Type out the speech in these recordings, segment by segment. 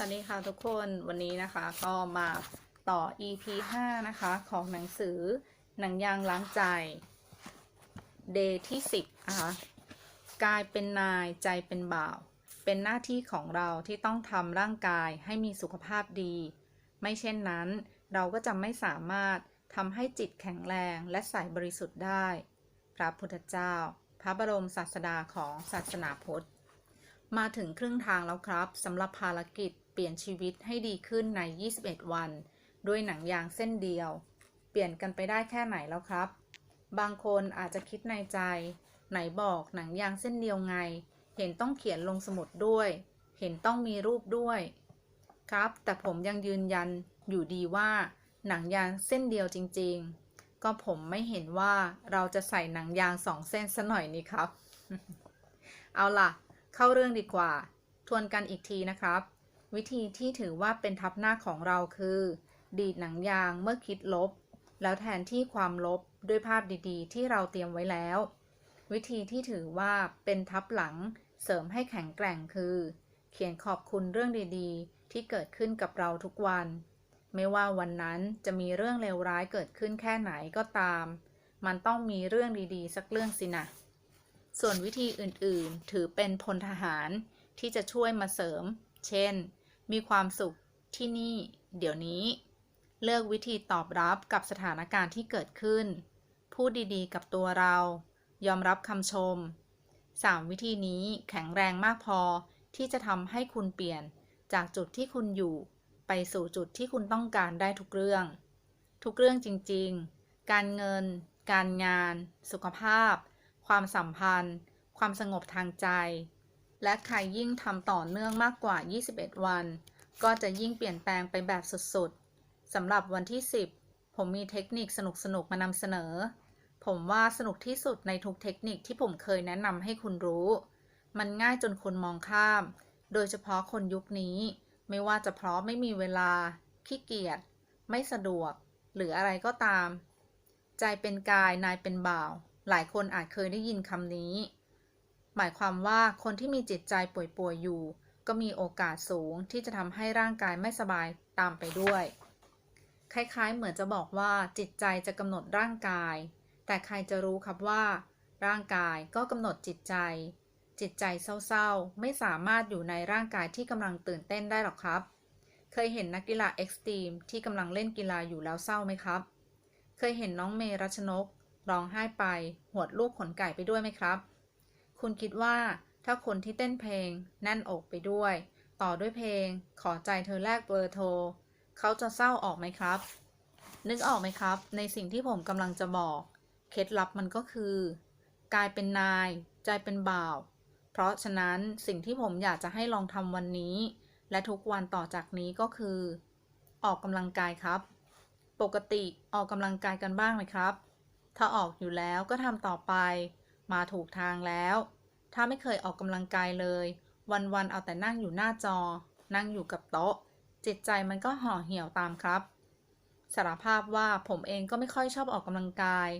สวัสดีค่ะทุกคนวันนี้นะคะก็มาต่อ EP 5 นะคะ ของหนังสือหนังยางล้างใจ Day ที่ 10นะคะกายเป็นนายใจเป็นบ่าว เป็นหน้าที่ของเราที่ต้องทำร่างกายให้มีสุขภาพดี ไม่เช่นนั้นเราก็จะไม่สามารถทำให้จิตแข็งแรงและใสบริสุทธิ์ได้ พระพุทธเจ้า พระบรมศาสดาของศาสนาพุทธมาถึงครึ่งทางแล้วครับสำหรับภารกิจ เปลี่ยนชีวิตให้ดีขึ้นใน 21 วัน ด้วยหนังยางเส้นเดียว เปลี่ยนกันไปได้แค่ไหนแล้วครับ บางคนอาจจะคิดในใจ ไหนบอกหนังยางเส้นเดียวไง เห็นต้องเขียนลงสมุดด้วย เห็นต้องมีรูปด้วย ครับ แต่ผมยังยืนยันอยู่ดีว่า หนังยางเส้นเดียวจริง ๆ ก็ผมไม่เห็นว่าเราจะใส่หนังยางสองเส้นซะหน่อยนี่ครับ เอาล่ะ เข้าเรื่องดีกว่า ทวนกันอีกทีนะครับ วิธีที่ถือว่าเป็นทับหน้าของเราคือ ดีดหนังยางเมื่อคิดลบ แล้วแทนที่ความลบด้วยภาพดีๆ ที่เราเตรียมไว้แล้ว วิธีที่ถือว่าเป็นทับหลังเสริมให้แข็งแกร่งคือ เขียนขอบคุณเรื่องดีๆ ที่เกิดขึ้นกับเราทุกวัน ไม่ว่าวันนั้นจะมีเรื่องเลวร้ายเกิดขึ้นแค่ไหนก็ตาม มันต้องมีเรื่องดีๆ สักเรื่องสินะ ส่วนวิธีอื่นๆ ถือเป็นพลทหารที่จะช่วยมาเสริม เช่น มีความสุขที่นี่ เดี๋ยวนี้ เลือกวิธีตอบรับกับสถานการณ์ที่เกิดขึ้น พูดดีๆ กับตัวเรา ยอมรับคำชม 3 วิธีนี้แข็งแรงมากพอที่จะทำให้คุณเปลี่ยนจากจุดที่คุณอยู่ ไปสู่จุดที่คุณต้องการได้ทุกเรื่อง ทุกเรื่องจริงๆ การเงิน การงาน สุขภาพ ความสัมพันธ์ ความสงบทางใจ และใครยิ่งทำต่อเนื่องมากกว่า 21 วัน ก็จะยิ่งเปลี่ยนแปลงไปแบบสุดๆสำหรับวันที่ 10 ผมมีเทคนิคสนุกๆมานำเสนอ ผมว่าสนุกที่สุดในทุกเทคนิคที่ผมเคยแนะนำให้คุณรู้ มันง่ายจนคนมองข้าม โดยเฉพาะคนยุคนี้ ไม่ว่าจะเพราะไม่มีเวลา ขี้เกียจ ไม่สะดวก หรืออะไรก็ตาม ใจเป็นกายนายเป็นบ่าว หลายคนอาจเคยได้ยินคำนี้ หมายความว่าคนที่มีจิตใจป่วยๆอยู่ ก็มีโอกาสสูงที่จะทำให้ร่างกายไม่สบายตามไปด้วย คล้ายๆ เหมือนจะบอกว่าจิตใจจะกำหนดร่างกาย แต่ใครจะรู้ครับว่า ร่างกายก็กำหนดจิตใจ จิตใจเศร้าๆ ไม่สามารถอยู่ในร่างกายที่กำลังตื่นเต้นได้หรอกครับ เคยเห็นนักกีฬาเอ็กซ์ตรีมที่กำลังเล่นกีฬาอยู่แล้วเศร้าไหมครับ เคยเห็นน้องเมรัชนกร้องไห้ไปหวดลูกขนไก่ไปด้วยไหมครับ คุณคิดว่าถ้าคนที่เต้นเพลงแน่นอกไปด้วย ต่อด้วยเพลง ขอใจเธอแลกเบอร์โทร เขาจะเศร้าออกไหมครับ นึกออกไหมครับ ในสิ่งที่ผมกำลังจะบอก เคล็ดลับมันก็คือ กายเป็นนาย ใจเป็นบ่าว เพราะฉะนั้นสิ่งที่ผมอยากจะให้ลองทำวันนี้ และทุกวันต่อจากนี้ก็คือ ออกกำลังกายครับ ปกติออกกำลังกายกันบ้างไหมครับ ถ้าออกอยู่แล้วก็ทำต่อไป มาถูกทางแล้ว ถ้าไม่เคยออกกำลังกายเลย วันๆเอาแต่นั่งอยู่หน้าจอ นั่งอยู่กับโต๊ะ จิตใจมันก็ห่อเหี่ยวตามครับ สารภาพว่าผมเองก็ไม่ค่อยชอบออกกำลังกาย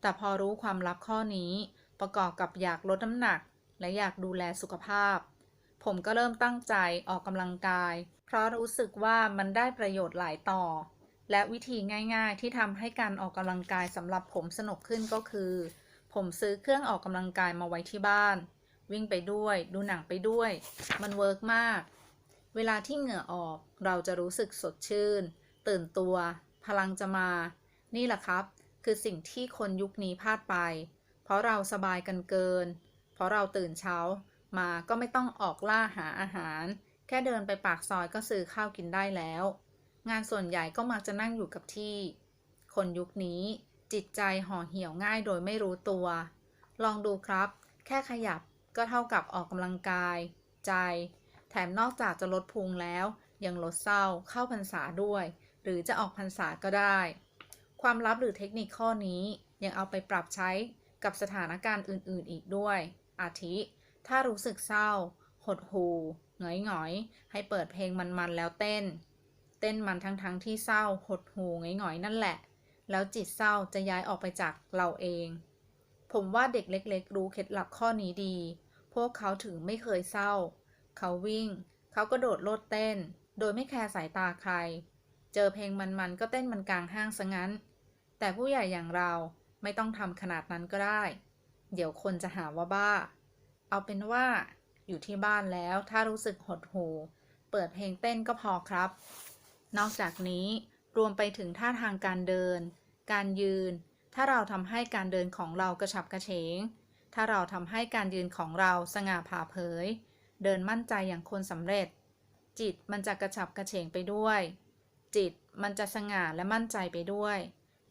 แต่พอรู้ความลับข้อนี้ ประกอบกับอยากลดน้ำหนัก และอยากดูแลสุขภาพ ผมก็เริ่มตั้งใจออกกำลังกาย เพราะรู้สึกว่ามันได้ประโยชน์หลายต่อและวิธีง่าย ๆ ที่ทำให้การออกกำลังกายสำหรับผมสนุกขึ้นก็คือ ผมซื้อเครื่องออกกำลังกายมาไว้ที่บ้าน วิ่งไปด้วย ดูหนังไปด้วย มันเวิร์กมาก เวลาที่เหงื่อออกเราจะรู้สึกสดชื่น ตื่นตัว พลังจะมา นี่แหละครับ คือสิ่งที่คนยุคนี้พลาดไป เพราะเราสบายกันเกิน เพราะเราตื่นเช้ามาก็ไม่ต้องออกล่าหาอาหาร แค่เดินไปปากซอยก็ซื้อข้าวกินได้แล้ว งานส่วนใหญ่ก็มักจะนั่งอยู่กับที่ คนยุคนี้ จิตใจห่อเหี่ยวง่ายโดยไม่รู้ตัว ลองดูครับ แค่ขยับก็เท่ากับออกกำลังกาย ใจ แถมนอกจากจะลดพุงแล้ว ยังลดเศร้าเข้าพรรษาด้วย หรือจะออกพรรษาก็ได้ ความลับหรือเทคนิคข้อนี้ยังเอาไปปรับใช้กับสถานการณ์อื่นๆอีกด้วย อาทิ ถ้ารู้สึกเศร้า หดหูหงอยหงอยๆให้เปิดเพลงมันๆแล้วเต้น เต้นมันทั้งๆทที่เศร้าหดหูหงอยหงอยๆนั่นแหละ แล้วจิตเศร้าจะย้ายออกไปจากเราเอง ผมว่าเด็กเล็ก ๆ รู้เคล็ดลับข้อนี้ดี พวกเขาถึงไม่เคยเศร้า เขาวิ่ง เขาก็โดดโลดเต้น โดยไม่แคร์สายตาใคร เจอเพลงมันๆก็เต้นมันกลางห้างซะงั้น แต่ผู้ใหญ่อย่างเราไม่ต้องทำขนาดนั้นก็ได้ เดี๋ยวคนจะหาว่าบ้า เอาเป็นว่าอยู่ที่บ้านแล้วถ้ารู้สึกหดหู่เปิดเพลงเต้นก็พอครับ นอกจากนี้รวมไปถึงท่าทางการเดิน การยืน ถ้าเราทำให้การเดินของเรากระฉับกระเฉง ถ้าเราทำให้การยืนของเราสง่าผ่าเผย เดินมั่นใจอย่างคนสำเร็จ จิตมันจะกระฉับกระเฉงไปด้วย จิตมันจะสง่าและมั่นใจไปด้วย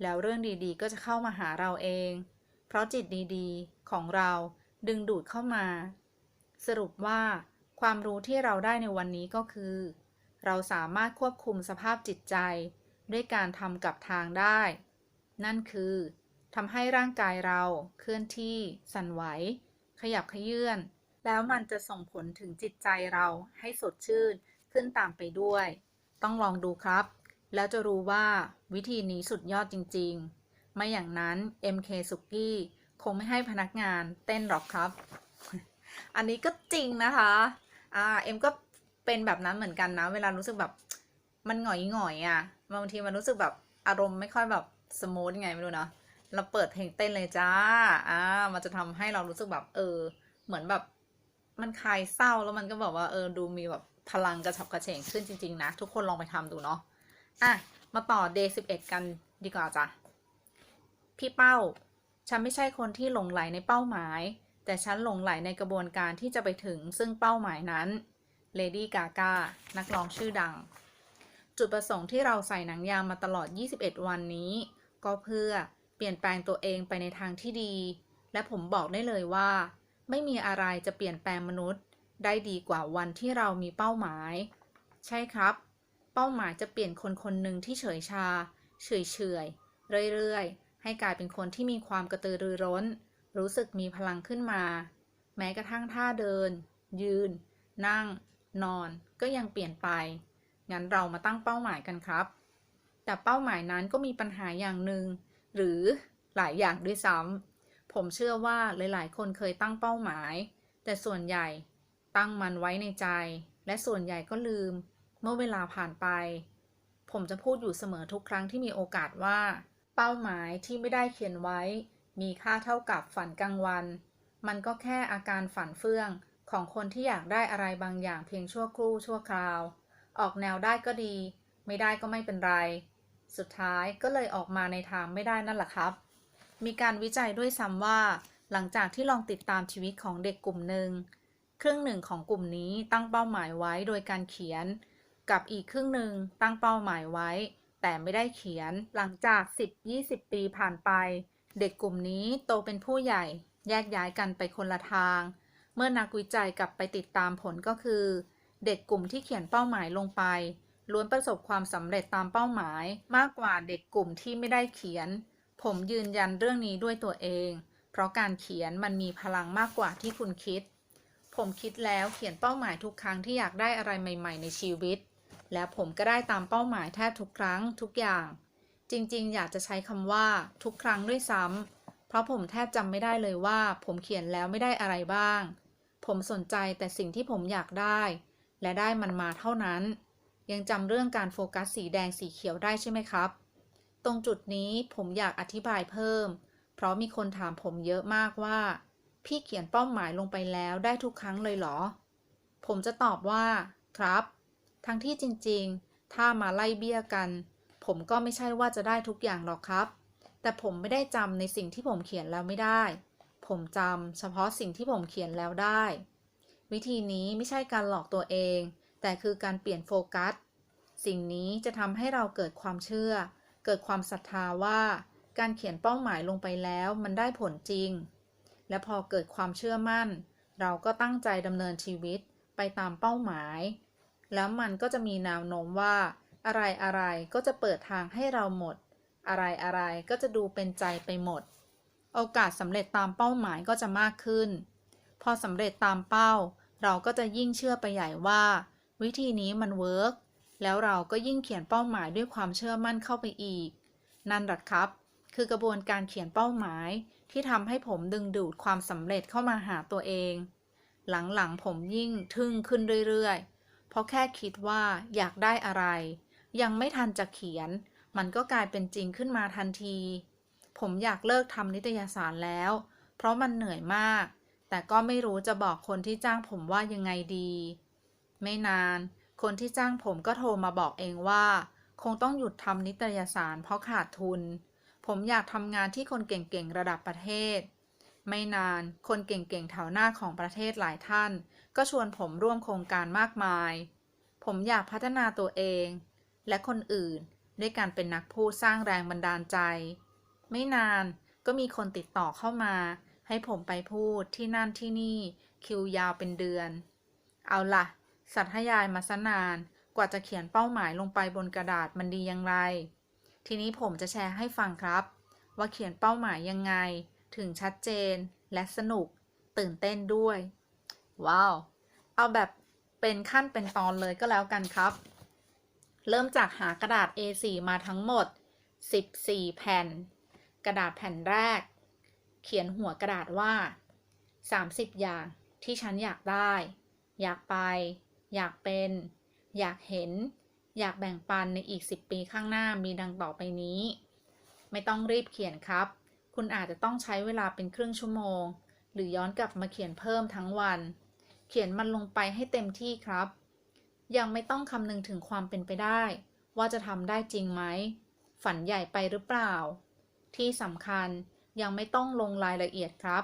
แล้วเรื่องดีๆ ก็จะเข้ามาหาเราเอง เพราะจิตดีๆ ของเราดึงดูดเข้ามา สรุปว่า ความรู้ที่เราได้ในวันนี้ก็คือ เราสามารถควบคุมสภาพจิตใจด้วยการทำกับทางได้ นั่นคือทำให้ร่างกายเราเคลื่อนที่ สั่นไหว ขยับขยื่น แล้วมันจะส่งผลถึงจิตใจเราให้สดชื่นขึ้นตามไปด้วย ต้องลองดูครับ แล้วจะรู้ว่าวิธีนี้สุดยอดจริง ๆ ไม่อย่างนั้น MK สุกี้คงไม่ให้พนักงานเต้นหรอกครับ อันนี้ก็จริงนะคะ อ่า เอ็มก็เป็นแบบนั้นเหมือนกันนะ เวลารู้สึกแบบมันหงอยหงอยๆอะ บางทีมันรู้สึกแบบอารมณ์ไม่ค่อยแบบ สมูทยังไงไม่รู้นะเราเปิดเพลงเต้นเลยจ้า อ่า มันจะทำให้เรารู้สึกแบบ เออ เหมือนแบบ มันคลายเศร้าแล้วมันก็แบบว่า เออ ดูมีแบบพลังกระฉับกระเฉงขึ้นจริงๆนะ ทุกคนลองไปทำดูเนาะ อะ มาต่อ day 11กันดีกว่าจ้ะ พี่เป้า ฉันไม่ใช่คนที่หลงไหลในเป้าหมาย แต่ฉันหลงไหลในกระบวนการที่จะไปถึงซึ่งเป้าหมายนั้นเลดี้กากานักร้องชื่อดัง จุดประสงค์ที่เราใส่หนังยางมาตลอด 21 วันนี้ ก็เพื่อเปลี่ยนแปลงตัวเองไปในทางที่ดี และผมบอกได้เลยว่า ไม่มีอะไรจะเปลี่ยนแปลงมนุษย์ ได้ดีกว่าวันที่เรามีเป้าหมาย ใช่ครับ เป้าหมายจะเปลี่ยนคนคนหนึ่งที่เฉยชา เฉยเฉยๆเรื่อยๆ ให้กลายเป็นคนที่มีความกระตือรือร้น รู้สึกมีพลังขึ้นมา แม้กระทั่งท่าเดิน ยืน นั่ง นอน ก็ยังเปลี่ยนไป งั้นเรามาตั้งเป้าหมายกันครับ แต่เป้าหมายนั้นก็มีปัญหาอย่างหนึ่งหรือหลายอย่างด้วยซ้ำผมเชื่อว่าหลาย ๆ คนเคยตั้งเป้าหมาย แต่ส่วนใหญ่ตั้งมันไว้ในใจ และส่วนใหญ่ก็ลืม เมื่อเวลาผ่านไป ผมจะพูดอยู่เสมอทุกครั้งที่มีโอกาสว่า เป้าหมายที่ไม่ได้เขียนไว้ มีค่าเท่ากับฝันกลางวัน มันก็แค่อาการฝันเฟื่องของคนที่อยากได้อะไรบางอย่างเพียงชั่วครู่ชั่วคราว ออกแนวได้ก็ดี ไม่ได้ก็ไม่เป็นไร สุดท้ายก็เลยออกมาในทางไม่ได้นั่นแหละครับ มีการวิจัยด้วยซ้ำว่า หลังจากที่ลองติดตามชีวิตของเด็กกลุ่มหนึ่งครึ่งหนึ่งของกลุ่มนี้ตั้งเป้าหมายไว้โดยการเขียน กับอีกครึ่งหนึ่งตั้งเป้าหมายไว้ แต่ไม่ได้เขียนหลังจาก 10-20 ปีผ่านไป เด็กกลุ่มนี้โตเป็นผู้ใหญ่แยกย้ายกันไปคนละทาง เมื่อนักวิจัยกลับไปติดตามผลก็คือ เด็กกลุ่มที่เขียนเป้าหมายลงไป ล้วนประสบความสำเร็จตามเป้าหมาย มากกว่าเด็กกลุ่มที่ไม่ได้เขียน ผมยืนยันเรื่องนี้ด้วยตัวเอง เพราะการเขียนมันมีพลังมากกว่าที่คุณคิด ผมคิดแล้วเขียนเป้าหมายทุกครั้งที่อยากได้อะไรใหม่ ๆ ในชีวิต และผมก็ได้ตามเป้าหมายแทบทุกครั้งทุกอย่าง จริงๆ อยากจะใช้คำว่า ทุกครั้งด้วยซ้ำเพราะผมแทบจำไม่ได้เลยว่า ผมเขียนแล้วไม่ได้อะไรบ้าง ผมสนใจแต่สิ่งที่ผมอยากได้ และได้มันมาเท่านั้น ยังจำเรื่องการโฟกัสสีแดงสีเขียวได้ใช่ไหมครับ ตรงจุดนี้ผมอยากอธิบายเพิ่ม เพราะมีคนถามผมเยอะมากว่า พี่เขียนเป้าหมายลงไปแล้วได้ทุกครั้งเลยเหรอ ผมจะตอบว่า ครับ ทั้งที่จริงๆ ถ้ามาไล่เบี้ยกัน ผมก็ไม่ใช่ว่าจะได้ทุกอย่างหรอกครับ แต่ผมไม่ได้จำในสิ่งที่ผมเขียนแล้วไม่ได้ ผมจำเฉพาะสิ่งที่ผมเขียนแล้วได้ วิธีนี้ไม่ใช่การหลอกตัวเอง แต่คือการเปลี่ยนโฟกัส สิ่งนี้จะทำให้เราเกิดความเชื่อ เกิดความศรัทธาว่า การเขียนเป้าหมายลงไปแล้วมันได้ผลจริง และพอเกิดความเชื่อมั่น เราก็ตั้งใจดำเนินชีวิตไปตามเป้าหมาย แล้วมันก็จะมีแนวโน้มว่า อะไรอะไรก็จะเปิดทางให้เราหมด อะไรอะไรก็จะดูเป็นใจไปหมด โอกาสสำเร็จตามเป้าหมายก็จะมากขึ้น พอสำเร็จตามเป้า เราก็จะยิ่งเชื่อไปใหญ่ว่า วิธีนี้มันเวิร์กแล้วเราก็ยิ่งเขียนเป้าหมายด้วยความเชื่อมั่นเข้าไปอีก นั่นหละครับ คือกระบวนการเขียนเป้าหมายที่ทำให้ผมดึงดูดความสำเร็จเข้ามาหาตัวเอง หลังๆผมยิ่งทึ่งขึ้นเรื่อยๆ เพราะแค่คิดว่าอยากได้อะไร ยังไม่ทันจะเขียน มันก็กลายเป็นจริงขึ้นมาทันที ผมอยากเลิกทำนิตยสารแล้ว เพราะมันเหนื่อยมาก แต่ก็ไม่รู้จะบอกคนที่จ้างผมว่ายังไงดี ไม่นาน คนที่จ้างผมก็โทรมาบอกเองว่า คงต้องหยุดทำนิตยสารเพราะขาดทุน ผมอยากทำงานที่คนเก่งๆระดับประเทศ ไม่นาน คนเก่งๆแถวหน้าของประเทศหลายท่าน ก็ชวนผมร่วมโครงการมากมาย ผมอยากพัฒนาตัวเอง และคนอื่น ด้วยการเป็นนักพูดสร้างแรงบันดาลใจ ไม่นานก็มีคนติดต่อเข้ามา ให้ผมไปพูดที่นั่นที่นี่คิวยาวเป็นเดือน เอาล่ะ สัทยายมาซะนาน กว่าจะเขียนเป้าหมายลงไปบนกระดาษมันดีอย่างไร ทีนี้ผมจะแชร์ให้ฟังครับ ว่าเขียนเป้าหมายยังไง ถึงชัดเจนและสนุก ตื่นเต้นด้วย ว้าว เอาแบบเป็นขั้นเป็นตอนเลยก็แล้วกันครับ เริ่มจากหากระดาษ A4 มาทั้งหมด 14 แผ่น กระดาษแผ่นแรก เขียนหัวกระดาษว่า 30 อย่างที่ฉันอยากได้ อยากไป อยากเป็น อยากเห็น อยากแบ่งปันในอีก 10 ปีข้างหน้ามีดังต่อไปนี้ ไม่ต้องรีบเขียนครับ คุณอาจจะต้องใช้เวลาเป็นครึ่งชั่วโมง หรือย้อนกลับมาเขียนเพิ่มทั้งวัน เขียนมันลงไปให้เต็มที่ครับ ยังไม่ต้องคำนึงถึงความเป็นไปได้ ว่าจะทำได้จริงไหม ฝันใหญ่ไปหรือเปล่า ที่สำคัญยังไม่ต้องลงรายละเอียดครับ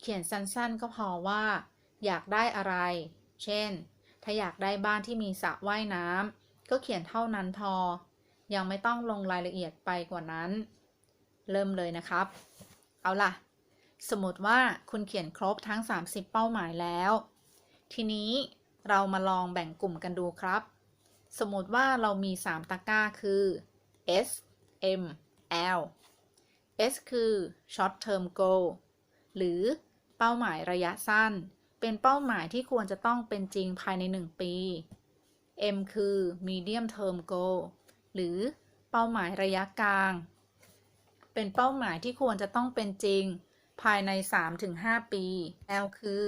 เขียนสั้นๆก็พอว่า อยากได้อะไร เช่น ถ้าอยากได้บ้านที่มีสระว่ายน้ำก็เขียนเท่านั้นพอ ยังไม่ต้องลงรายละเอียดไปกว่านั้น เริ่มเลยนะครับ เอาล่ะ สมมติว่าคุณเขียนครบทั้ง 30 เป้าหมายแล้ว ทีนี้เรามาลองแบ่งกลุ่มกันดูครับ สมมติว่าเรามี 3 ตะกร้าคือ S M L S คือ short term goal หรือเป้าหมายระยะสั้น เป็นเป้าหมายที่ควรจะต้องเป็นจริงภายใน 1 ปี M คือ medium term goal หรือเป้าหมายระยะกลาง เป็นเป้าหมายที่ควรจะต้องเป็นจริงภายใน 3-5 ปี L คือ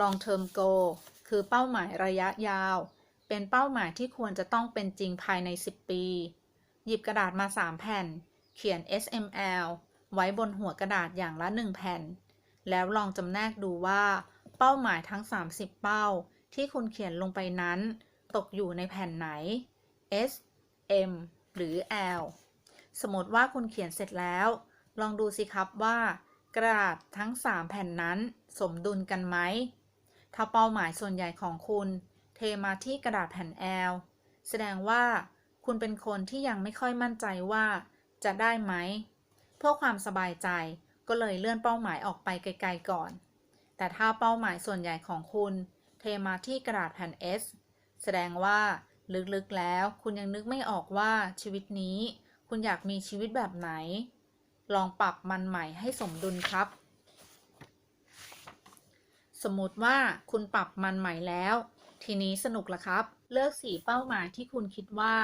long term goal คือเป้าหมายระยะยาว เป็นเป้าหมายที่ควรจะต้องเป็นจริงภายใน 10 ปี หยิบกระดาษมา 3 แผ่น เขียน SML ไว้บนหัวกระดาษอย่างละ 1 แผ่น แล้วลองจำแนกดูว่า เป้าหมายทั้ง 30 เป้า ที่คุณเขียนลงไปนั้น ตกอยู่ในแผ่นไหน S M หรือ L สมมติว่าคุณเขียนเสร็จแล้ว ลองดูสิครับว่า กระดาษทั้ง 3 แผ่นนั้น สมดุลกันไหม ถ้าเป้าหมายส่วนใหญ่ของคุณ เทมาที่กระดาษแผ่น L แสดงว่าคุณเป็นคนที่ยังไม่ค่อยมั่นใจว่า จะได้ไหม เพื่อความสบายใจก็เลยเลื่อนเป้าหมายออกไปไกลๆก่อน แต่ถ้าเป้าหมายส่วนใหญ่ของคุณ เทมาที่กระดาษแผ่น S แสดงว่าลึกๆแล้วคุณยังนึกไม่ออกว่าชีวิตนี้ คุณอยากมีชีวิตแบบไหน ลองปรับมันใหม่ให้สมดุลครับ สมมติว่าคุณปรับมันใหม่แล้ว ทีนี้สนุกละครับ เลือกสีเป้าหมายที่คุณคิดว่า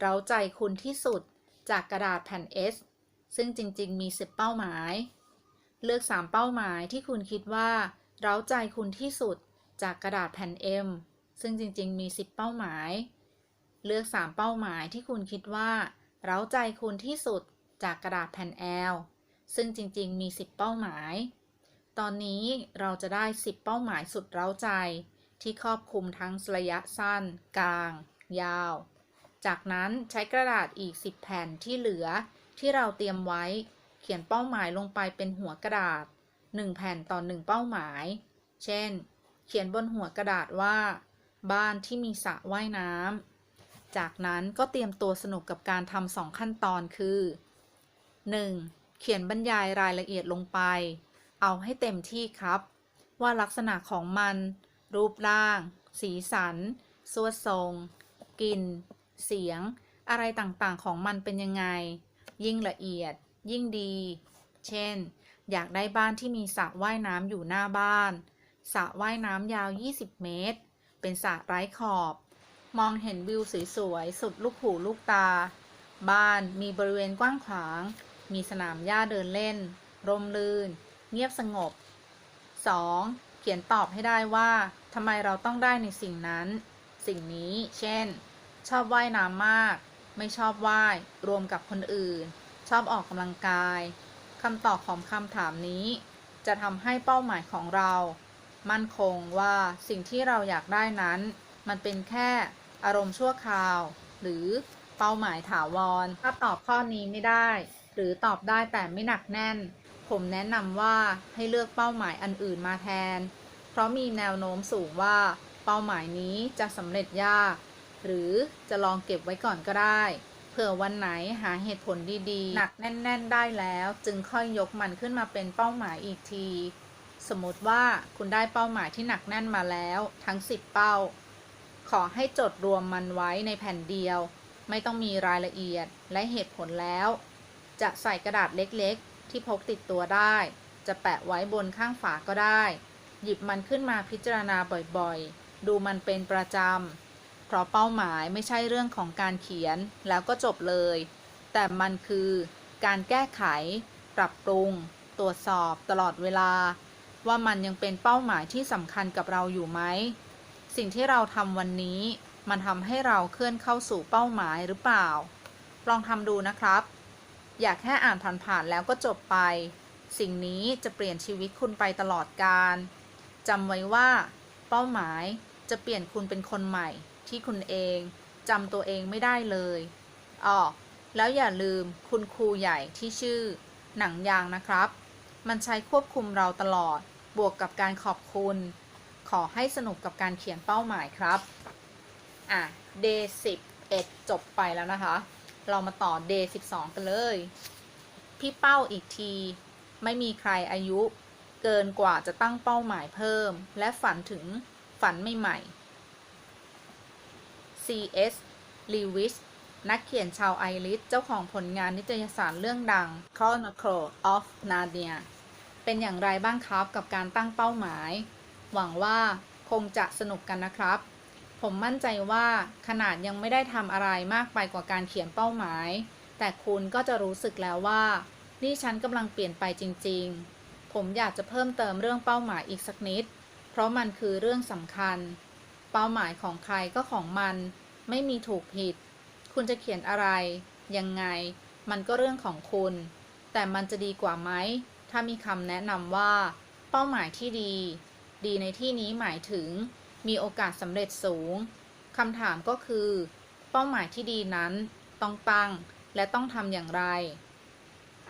เราใจคุณที่สุดจากกระดาษแผ่น S ซึ่งจริงๆ มี 10 เป้าหมาย เลือก 3 เป้าหมายที่คุณคิดว่า เร้าใจคุณที่สุดจากกระดาษแผ่น M ซึ่งจริงๆ มี 10 เป้าหมาย เลือก 3 เป้าหมายที่คุณคิดว่า เร้าใจคุณที่สุดจากกระดาษแผ่น L ซึ่งจริงๆ มี 10 เป้าหมาย ตอนนี้เราจะได้ 10 เป้าหมายสุดเร้าใจ ที่ครอบคลุมทั้งระยะสั้น กลาง ยาว จากนั้นใช้กระดาษอีก 10 แผ่นที่เหลือที่เราเตรียมไว้ เขียนเป้าหมายลงไปเป็นหัวกระดาษ 1 แผ่นต่อ 1 เป้าหมาย เช่น เขียนบนหัวกระดาษว่า บ้านที่มีสระว่ายน้ำ จากนั้นก็เตรียมตัวสนุกกับการทำสองขั้นตอนคือ 1. เขียนบรรยายรายละเอียดลงไป เอาให้เต็มที่ครับ ว่าลักษณะของมัน รูปร่าง สีสันสวดทรงกลิ่น เสียง อะไรต่างๆของมันเป็นยังไง ยิ่งละเอียด ยิ่งดี เช่น อยากได้บ้านที่มีสระว่ายน้ำอยู่หน้าบ้าน สระว่ายน้ำยาว 20 เมตร เป็นสระไร้ขอบ มองเห็นวิวสวยๆ สุดลูกหูลูกตา บ้านมีบริเวณกว้างขวาง มีสนามหญ้าเดินเล่น ร่มรื่น เงียบสงบ 2. เขียนตอบให้ได้ว่าทำไมเราต้องได้ในสิ่งนั้น สิ่งนี้ เช่น ชอบว่ายน้ำมาก ไม่ชอบว่าย รวมกับคนอื่น ชอบออกกำลังกาย คำตอบของคำถามนี้ จะทำให้เป้าหมายของเรา มั่นคงว่าสิ่งที่เราอยากได้นั้น มันเป็นแค่อารมณ์ชั่วคราว หรือเป้าหมายถาวร ถ้าตอบข้อนี้ไม่ได้ หรือตอบได้แต่ไม่หนักแน่น ผมแนะนำว่าให้เลือกเป้าหมายอันอื่นมาแทน เพราะมีแนวโน้มสูงว่า เป้าหมายนี้จะสำเร็จยาก หรือจะลองเก็บไว้ก่อนก็ได้ เผื่อวันไหนหาเหตุผลดีๆ หนักแน่น ๆ ได้แล้วจึงค่อยยกมันขึ้นมาเป็นเป้าหมายอีกที สมมติว่าคุณได้เป้าหมายที่หนักแน่นมาแล้วทั้ง 10 เป้า ขอให้จดรวมมันไว้ในแผ่นเดียว ไม่ต้องมีรายละเอียดและเหตุผลแล้ว จะใส่กระดาษเล็กๆ ที่พกติดตัวได้ จะแปะไว้บนข้างฝาก็ได้ หยิบมันขึ้นมาพิจารณาบ่อยๆ ดูมันเป็นประจำ ราะเป้าหมายไม่ใช่เรื่องของการเขียนแล้วก็จบเลย แต่มันคือการแก้ไข ปรับปรุง ตรวจสอบตลอดเวลา ว่ามันยังเป็นเป้าหมายที่สำคัญกับเราอยู่ไหม สิ่งที่เราทำวันนี้ มันทำให้เราเคลื่อนเข้าสู่เป้าหมายหรือเปล่า ลองทำดูนะครับ อยากแค่อ่านผ่านๆแล้วก็จบไป สิ่งนี้จะเปลี่ยนชีวิตคุณไปตลอดกาลจำไว้ว่า เป้าหมายจะเปลี่ยนคุณเป็นคนใหม่ ที่คุณเองจำตัวเองไม่ได้เลยอ๋อแล้วอย่าลืมคุณครูใหญ่ที่ชื่อหนังยางนะครับ มันใช้ควบคุมเราตลอด บวกกับการขอบคุณ ขอให้สนุกกับการเขียนเป้าหมายครับ อะ day 11 จบไปแล้วนะคะ เรามาต่อ day 12 กันเลย พี่เป้าอีกที ไม่มีใครอายุ เกินกว่าจะตั้งเป้าหมายเพิ่ม และฝันถึงฝันใหม่ๆ C.S. Lewis นักเขียนชาวไอริสเจ้าของผลงานนิตยสารเรื่องดัง Chronicle of Narnia เป็นอย่างไรบ้างครับกับการตั้งเป้าหมาย หวังว่าคงจะสนุกกันนะครับ ผมมั่นใจว่าขนาดยังไม่ได้ทำอะไรมากไปกว่าการเขียนเป้าหมาย แต่คุณก็จะรู้สึกแล้วว่า นี่ฉันกำลังเปลี่ยนไปจริง ๆ ผมอยากจะเพิ่มเติมเรื่องเป้าหมายอีกสักนิด เพราะมันคือเรื่องสำคัญ เป้าหมายของใครก็ของมัน ไม่มีถูกผิด คุณจะเขียนอะไร ยังไง มันก็เรื่องของคุณ แต่มันจะดีกว่าไหม ถ้ามีคำแนะนำว่า เป้าหมายที่ดี ดีในที่นี้หมายถึง มีโอกาสสำเร็จสูงคำถามก็คือ เป้าหมายที่ดีนั้นต้องตั้งและต้องทำอย่างไร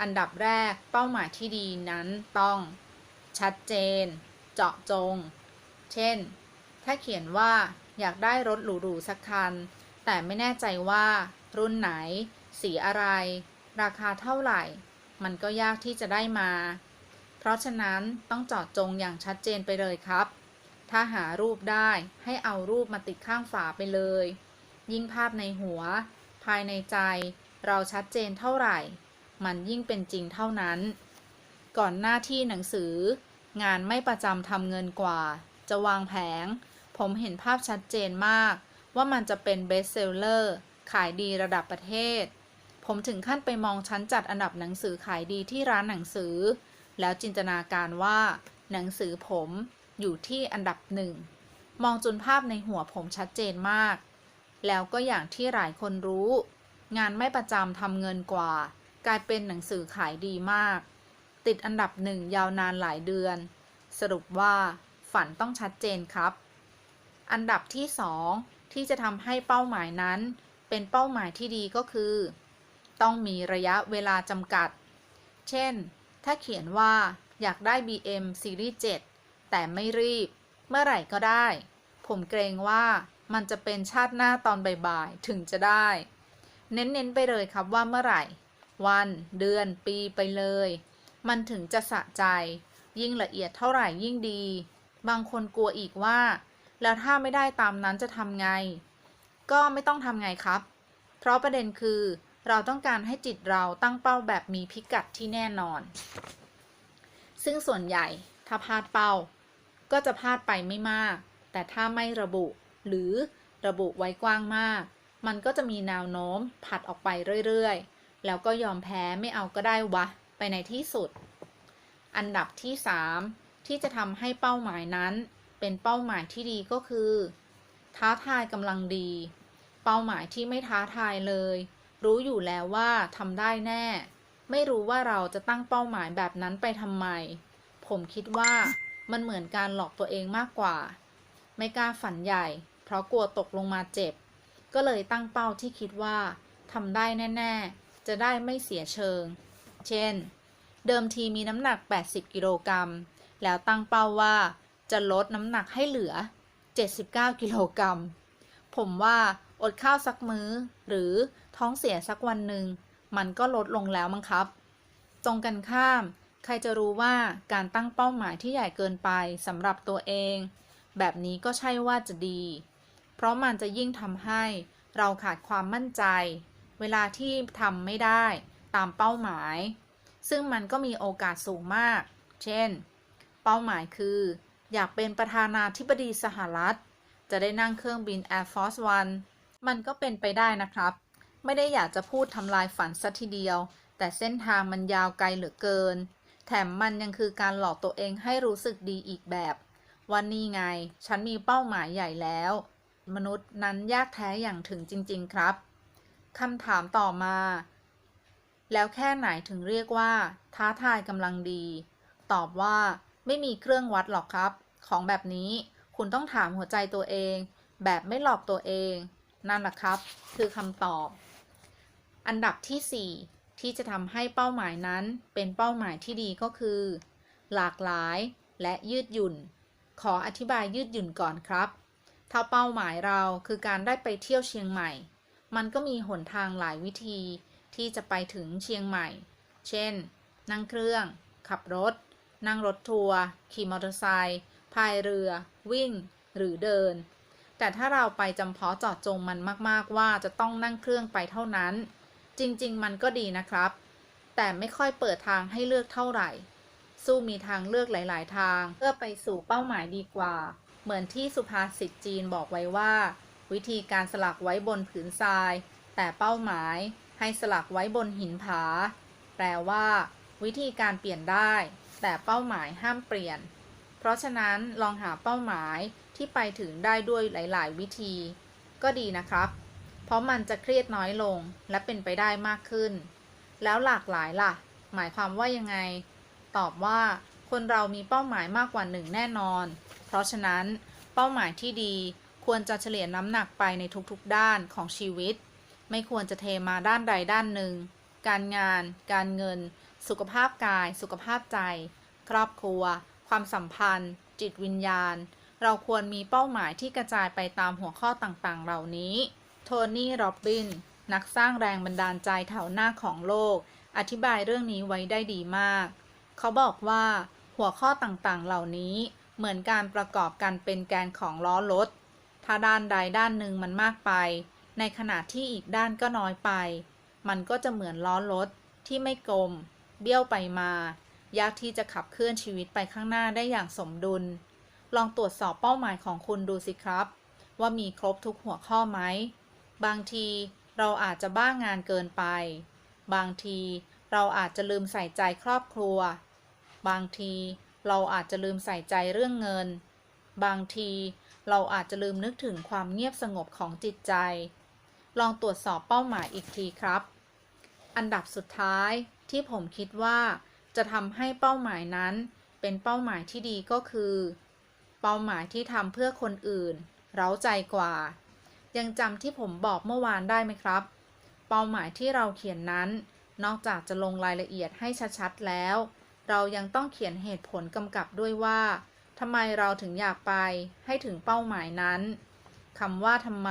อันดับแรกเป้าหมายที่ดีนั้นต้อง ชัดเจน เจาะจง เช่น ถ้าเขียนว่าอยากได้รถหรูๆสักคัน แต่ไม่แน่ใจว่ารุ่นไหน สีอะไร ราคาเท่าไหร่ มันก็ยากที่จะได้มา เพราะฉะนั้นต้องเจาะจงอย่างชัดเจนไปเลยครับ ถ้าหารูปได้ให้เอารูปมาติดข้างฝาไปเลย ยิ่งภาพในหัว ภายในใจ เราชัดเจนเท่าไหร่ มันยิ่งเป็นจริงเท่านั้น ก่อนหน้าที่หนังสือ งานไม่ประจำทำเงินกว่า จะวางแผง ผมเห็นภาพชัดเจนมาก ว่ามันจะเป็นเบสเซลเลอร์ขายดีระดับประเทศ ผมถึงขั้นไปมองชั้นจัดอันดับหนังสือขายดีที่ร้านหนังสือ แล้วจินตนาการว่า หนังสือผมอยู่ที่อันดับหนึ่ง มองจนภาพในหัวผมชัดเจนมาก แล้วก็อย่างที่หลายคนรู้ งานไม่ประจำทำเงินกว่า กลายเป็นหนังสือขายดีมาก ติดอันดับหนึ่งยาวนานหลายเดือน สรุปว่าฝันต้องชัดเจนครับ อันดับที่สองที่จะทำให้เป้าหมายนั้น เป็นเป้าหมายที่ดีก็คือ ต้องมีระยะเวลาจำกัด เช่น ถ้าเขียนว่าอยากได้ BM ซีรีส์7แต่ไม่รีบ เมื่อไหร่ก็ได้ ผมเกรงว่ามันจะเป็นชาติหน้าตอนบ่ายๆ ถึงจะได้ เน้นๆ ไปเลยครับว่าเมื่อไหร่ วัน เดือน ปีไปเลย มันถึงจะสะใจ ยิ่งละเอียดเท่าไหร่ยิ่งดี บางคนกลัวอีกว่า แล้วถ้าไม่ได้ตามนั้นจะทำไง ก็ไม่ต้องทำไงครับ เพราะประเด็นคือเราต้องการให้จิตเราตั้งเป้าแบบมีพิกัดที่แน่นอน ซึ่งส่วนใหญ่ถ้าพลาดเป้า ก็จะพลาดไปไม่มาก แต่ถ้าไม่ระบุหรือระบุไว้กว้างมาก มันก็จะมีแนวโน้มผัดออกไปเรื่อยๆ แล้วก็ยอมแพ้ไม่เอาก็ได้วะ ไปในที่สุด อันดับที่ 3 ที่จะทำให้เป้าหมายนั้น เป็นเป้าหมายที่ดีก็คือ ท้าทายกำลังดี เป้าหมายที่ไม่ท้าทายเลย รู้อยู่แล้วว่าทำได้แน่ ไม่รู้ว่าเราจะตั้งเป้าหมายแบบนั้นไปทำไม ผมคิดว่ามันเหมือนการหลอกตัวเองมากกว่า ไม่กล้าฝันใหญ่ เพราะกลัวตกลงมาเจ็บ ก็เลยตั้งเป้าที่คิดว่าทำได้แน่ ๆ จะได้ไม่เสียเชิง เช่น เดิมทีมีน้ำหนัก 80 กิโลกรัม แล้วตั้งเป้าว่า จะลดน้ำหนักให้เหลือ 79 กิโลกรัม ผมว่าอดข้าวสักมื้อ หรือท้องเสียสักวันหนึ่ง มันก็ลดลงแล้วมั้งครับ ตรงกันข้าม ใครจะรู้ว่าการตั้งเป้าหมายที่ใหญ่เกินไปสำหรับตัวเอง แบบนี้ก็ใช่ว่าจะดี เพราะมันจะยิ่งทำให้เราขาดความมั่นใจ เวลาที่ทำไม่ได้ตามเป้าหมาย ซึ่งมันก็มีโอกาสสูงมาก เช่น เป้าหมายคือ อยากเป็นประธานาธิบดีสหรัฐ จะได้นั่งเครื่องบิน Air Force One มันก็เป็นไปได้นะครับ ไม่ได้อยากจะพูดทำลายฝันสัทีเดียว แต่เส้นทางมันยาวไกลเหลือเกิน แถมมันยังคือการหลอกตัวเองให้รู้สึกดีอีกแบบวันนี้ไง ฉันมีเป้าหมายใหญ่แล้ว มนุษย์นั้นยากแท้อย่างถึงจริง ๆ ครับคำถามต่อมา แล้วแค่ไหนถึงเรียกว่า ท้าทายกำลังดี ตอบว่า ไม่มีเครื่องวัดหรอกครับ ของแบบนี้คุณต้องถามหัวใจตัวเอง แบบไม่หลอกตัวเอง นั่นแหละครับ คือคำตอบ อันดับที่ 4 ที่จะทำให้เป้าหมายนั้นเป็นเป้าหมายที่ดีก็คือ หลากหลายและยืดหยุ่น ขออธิบายยืดหยุ่นก่อนครับ ถ้าเป้าหมายเราคือการได้ไปเที่ยวเชียงใหม่ มันก็มีหนทางหลายวิธีที่จะไปถึงเชียงใหม่ เช่น นั่งเครื่อง ขับรถ นั่งรถทัวร์ขี่มอเตอร์ไซค์พายเรือ วิ่ง หรือเดิน แต่ถ้าเราไปจำเพาะเจาะจงมันมากๆว่าจะต้องนั่งเครื่องไปเท่านั้น จริง ๆ มันก็ดีนะครับ แต่ไม่ค่อยเปิดทางให้เลือกเท่าไหร่ สู้มีทางเลือกหลาย ๆ ทาง เพื่อไปสู่เป้าหมายดีกว่า เหมือนที่สุภาษิตจีนบอกไว้ว่า วิธีการสลักไว้บนผืนทราย แต่เป้าหมายให้สลักไว้บนหินผา แปลว่า วิธีการเปลี่ยนได้ แต่เป้าหมายห้ามเปลี่ยน เพราะฉะนั้นลองหาเป้าหมายที่ไปถึงได้ด้วยหลาย ๆ วิธี ก็ดีนะครับ เพราะมันจะเครียดน้อยลงและเป็นไปได้มากขึ้น แล้วหลากหลายล่ะ หมายความว่ายังไง ตอบว่าคนเรามีเป้าหมายมากกว่าหนึ่งแน่นอน เพราะฉะนั้นเป้าหมายที่ดีควรจะเฉลี่ยน้ำหนักไปในทุกๆด้านของชีวิต ไม่ควรจะเทมาด้านใดด้านหนึ่ง การงาน การเงิน สุขภาพกาย สุขภาพใจ ครอบครัว ความสัมพันธ์ จิตวิญญาณ เราควรมีเป้าหมายที่กระจายไปตามหัวข้อต่างๆ เหล่านี้ โทนี่ โรบบิน นักสร้างแรงบันดาลใจแถวหน้าของโลก อธิบายเรื่องนี้ไว้ได้ดีมาก เขาบอกว่า หัวข้อต่างๆ เหล่านี้เหมือนการประกอบกันเป็นแกนของล้อรถ ถ้าด้านใดด้านหนึ่งมันมากไป ในขณะที่อีกด้านก็น้อยไป มันก็จะเหมือนล้อรถที่ไม่กลม เบี้ยวไปมา ยากที่จะขับเคลื่อนชีวิตไปข้างหน้าได้อย่างสมดุล ลองตรวจสอบเป้าหมายของคุณดูสิครับ ว่ามีครบทุกหัวข้อไหม บางทีเราอาจจะบ้างงานเกินไป บางทีเราอาจจะลืมใส่ใจครอบครัว บางทีเราอาจจะลืมใส่ใจเรื่องเงิน บางทีเราอาจจะลืมนึกถึงความเงียบสงบของจิตใจ ลองตรวจสอบเป้าหมายอีกทีครับ อันดับสุดท้ายที่ผมคิดว่าจะทำให้เป้าหมายนั้นเป็นเป้าหมายที่ดีก็คือ เป้าหมายที่ทำเพื่อคนอื่น เร้าใจกว่า ยังจำที่ผมบอกเมื่อวานได้ไหมครับ เป้าหมายที่เราเขียนนั้น นอกจากจะลงรายละเอียดให้ชัดๆแล้ว เรายังต้องเขียนเหตุผลกำกับด้วยว่าทำไมเราถึงอยากไปให้ถึงเป้าหมายนั้นคำว่าทำไม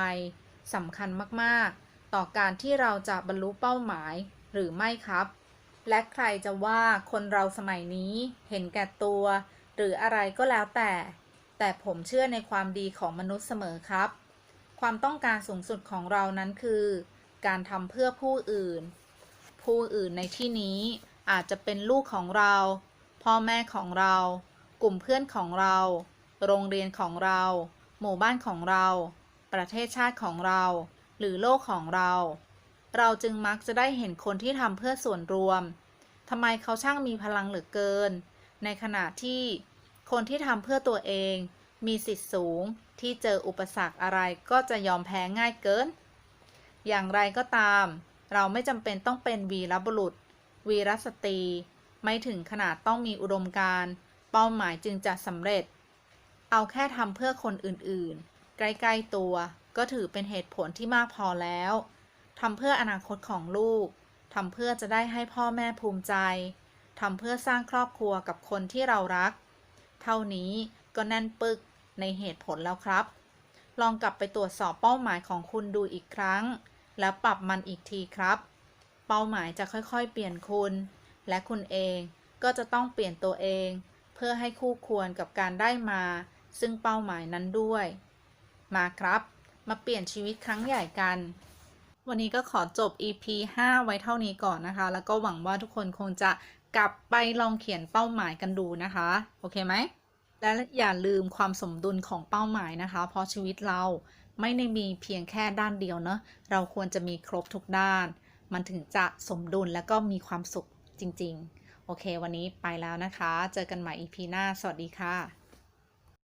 สำคัญมากๆ ต่อการที่เราจะบรรลุเป้าหมายหรือไม่ครับ และใครจะว่าคนเราสมัยนี้เห็นแก่ตัว หรืออะไรก็แล้วแต่ แต่ผมเชื่อในความดีของมนุษย์เสมอครับ ความต้องการสูงสุดของเรานั้นคือ การทำเพื่อผู้อื่น ผู้อื่นในที่นี้อาจจะเป็นลูกของเรา พ่อแม่ของเรา กลุ่มเพื่อนของเรา โรงเรียนของเรา หมู่บ้านของเรา ประเทศชาติของเรา หรือโลกของเรา เราจึงมักจะได้เห็นคนที่ทำเพื่อส่วนรวมทำไมเขาช่างมีพลังเหลือเกิน ในขณะที่คนที่ทำเพื่อตัวเอง มีสิทธิ์สูงที่เจออุปสรรคอะไรก็จะยอมแพ้ง่ายเกิน อย่างไรก็ตาม เราไม่จำเป็นต้องเป็นวีรบุรุษ วีรสตรี ไม่ถึงขนาดต้องมีอุดมการณ์เป้าหมายจึงจะสำเร็จ เอาแค่ทำเพื่อคนอื่นๆ ใกล้ ๆ ตัว ก็ถือเป็นเหตุผลที่มากพอแล้วทำเพื่ออนาคตของลูกทำเพื่อจะได้ให้พ่อแม่ภูมิใจทำเพื่อสร้างครอบครัวกับคนที่เรารัก เท่านี้ก็แน่นปึกในเหตุผลแล้วครับ ลองกลับไปตรวจสอบเป้าหมายของคุณดูอีกครั้ง แล้วปรับมันอีกทีครับ เป้าหมายจะค่อยๆ เปลี่ยนคุณ และคุณเองก็จะต้องเปลี่ยนตัวเอง เพื่อให้คู่ควรกับการได้มา ซึ่งเป้าหมายนั้นด้วย มาครับ มาเปลี่ยนชีวิตครั้งใหญ่กัน วันนี้ก็ขอจบ EP 5 ไว้เท่านี้ก่อนนะคะ แล้วก็หวังว่าทุกคนคงจะกลับไปลองเขียนเป้าหมายกันดูนะคะ โอเคไหม และอย่าลืมความสมดุลของเป้าหมายนะคะ เพราะชีวิตเราไม่ได้มีเพียงแค่ด้านเดียวเนะเราควรจะมีครบทุกด้าน มันถึงจะสมดุลและก็มีความสุขจริง ๆ โอเค วันนี้ไปแล้วนะคะ เจอกันใหม่ EP หน้า สวัสดีค่ะ